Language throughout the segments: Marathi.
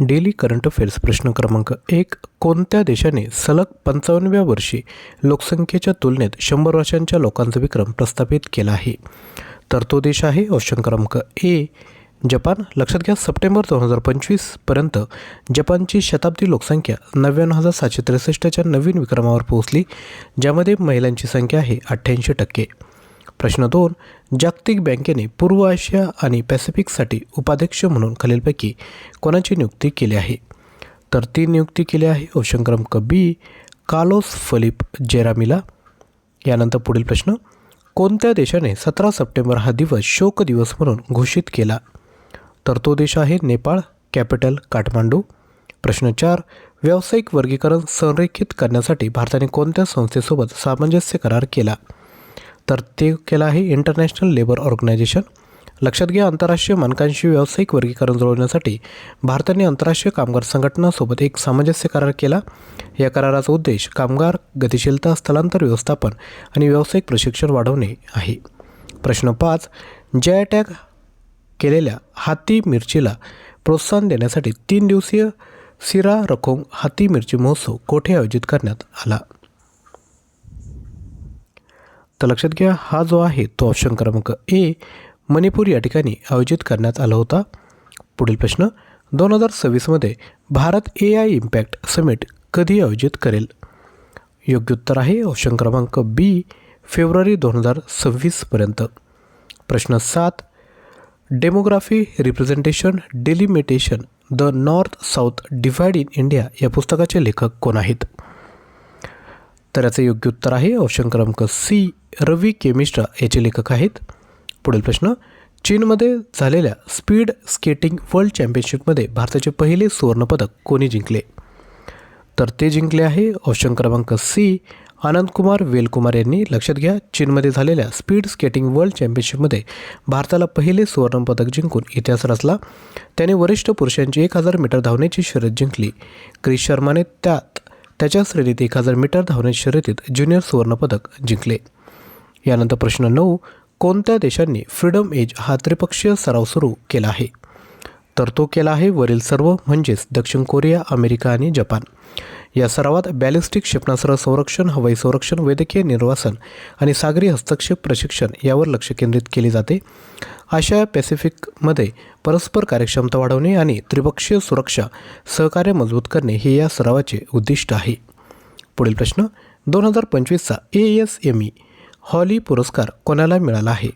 डेली करंट अफेअर्स प्रश्न क्रमांक एक. कोणत्या देशाने सलग पंचावन्नव्या वर्षी लोकसंख्येच्या तुलनेत शंभर वर्षांच्या लोकांचा विक्रम प्रस्थापित केला आहे? तर तो देश आहे ऑप्शन क्रमांक ए. जपान. लक्षात घ्या सप्टेंबर दोन हजार पंचवीसपर्यंत जपानची शताब्दी लोकसंख्या नव्याण्णव हजार सातशे त्रेसष्टच्या नवीन विक्रमावर पोहोचली ज्यामध्ये महिलांची संख्या आहे अठ्ठ्याऐंशी टक्के. प्रश्न दोन जागतिक बँकेने पूर्व आशिया आणि पॅसिफिकसाठी उपाध्यक्ष म्हणून खालीलपैकी कोणाची नियुक्ती केली आहे? तर ती नियुक्ती केली आहे ऑप्शन क्रमांक बी कालोस फलिप जेरामिला. यानंतर पुढील प्रश्न कोणत्या देशाने सतरा सप्टेंबर हा दिवस शोक दिवस म्हणून घोषित केला? तर तो देश आहे नेपाळ कॅपिटल काठमांडू. प्रश्न चार व्यावसायिक वर्गीकरण संरेखित करण्यासाठी भारताने कोणत्या संस्थेसोबत सामंजस्य करार केला? तर ते केलं आहे इंटरनॅशनल लेबर ऑर्गनायझेशन लक्षात घ्या आंतरराष्ट्रीय मानकांशी व्यावसायिक वर्गीकरण जुळवण्यासाठी भारताने आंतरराष्ट्रीय कामगार संघटनासोबत एक सामंजस्य करार केला. या कराराचा उद्देश कामगार गतिशीलता स्थलांतर व्यवस्थापन आणि व्यावसायिक प्रशिक्षण वाढवणे आहे. प्रश्न पाच जय टॅग केलेल्या हाती मिरचीला प्रोत्साहन देण्यासाठी तीन दिवसीय सिरा रखोंग हाती मिरची महोत्सव कोठे आयोजित करण्यात आला? तर लक्षात घ्या हा जो आहे तो ऑप्शन क्रमांक ए मणिपूर या ठिकाणी आयोजित करण्यात आला होता. पुढील प्रश्न दोन हजार सव्वीसमध्ये Bharat A I impact summit कधी आयोजित करेल? योग्य उत्तर आहे ऑप्शन क्रमांक बी फेब्रुवारी दोन हजार सव्वीसपर्यंत प्रश्न सात demography representation delimitation the north south divide in India या पुस्तकाचे लेखक कोण आहेत? तर याचं योग्य उत्तर आहे. ऑप्शन क्रमांक सी रवी केमिस्ट्रा याचे लेखक आहेत. पुढील प्रश्न चीनमध्ये झालेल्या स्पीड स्केटिंग वर्ल्ड चॅम्पियनशिपमध्ये भारताचे पहिले सुवर्णपदक कोणी जिंकले? तर ते जिंकले आहे. ऑप्शन क्रमांक सी आनंदकुमार वेलकुमार यांनी. लक्षात घ्या चीनमध्ये झालेल्या स्पीड स्केटिंग वर्ल्ड चॅम्पियनशिपमध्ये भारताला पहिले सुवर्णपदक जिंकून इतिहास रचला. त्याने वरिष्ठ पुरुषांची एक हजार मीटर धावण्याची शर्यत जिंकली. क्रिस शर्माने त्यात त्याच्या श्रेणीत एक हजार मीटर धावण्याच्या शर्यतीत ज्युनियर सुवर्णपदक जिंकले. यानंतर प्रश्न नऊ कोणत्या देशांनी फ्रीडम एज हा त्रिपक्षीय सराव सुरू केला आहे? तर तो केला आहे वरील सर्व म्हणजेच दक्षिण कोरिया अमेरिका आणि जपान. या सरावात बॅलिस्टिक क्षेपणास्त्र संरक्षण हवाई संरक्षण वैद्यकीय निर्वासन आणि सागरी हस्तक्षेप प्रशिक्षण यावर लक्ष केंद्रित केले जाते. आशिया पॅसिफिकमध्ये परस्पर कार्यक्षमता वाढवणे आणि त्रिपक्षीय सुरक्षा सहकार्य मजबूत करणे हे या सरावाचे उद्दिष्ट आहे. पुढील प्रश्न दोन हजार पंचवीसचा A S M E Holley पुरस्कार कोणाला मिळाला आहे?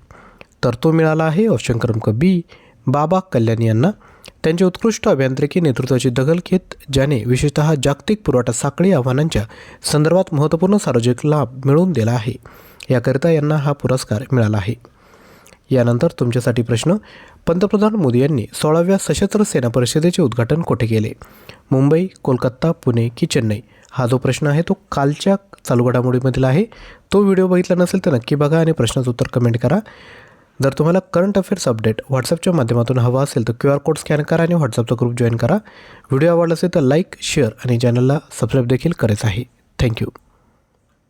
तर तो मिळाला आहे ऑप्शन क्रमांक बी बाबा कल्याणी यांना. त्यांच्या उत्कृष्ट अभियांत्रिकी नेतृत्वाची दखल घेत ज्याने विशेषतः जागतिक पुरवठा साखळी आव्हानांच्या संदर्भात महत्त्वपूर्ण सार्वजनिक लाभ मिळवून दिला आहे. याकरिता यांना हा पुरस्कार मिळाला आहे. यानंतर तुमच्यासाठी प्रश्न. पंतप्रधान मोदी यांनी सोळाव्या सशस्त्र सेना परिषदेचे उद्घाटन कोठे केले? मुंबई कोलकाता पुणे की चेन्नई? हा जो प्रश्न आहे तो कालच्या चालू घडामोडीमधील आहे. तो व्हिडिओ बघितला नसेल तर नक्की बघा आणि प्रश्नाचं उत्तर कमेंट करा. जर तुम्हाला करंट अफेअर्स अपडेट व्हॉट्सअपच्या माध्यमातून हवा असेल तर क्यू आर कोड स्कॅन करा आणि व्हॉट्सअपचा ग्रुप जॉईन करा. व्हिडिओ आवडला असेल तर लाईक शेअर आणि चॅनलला सबस्क्राईब देखील करायचं आहे. थँक्यू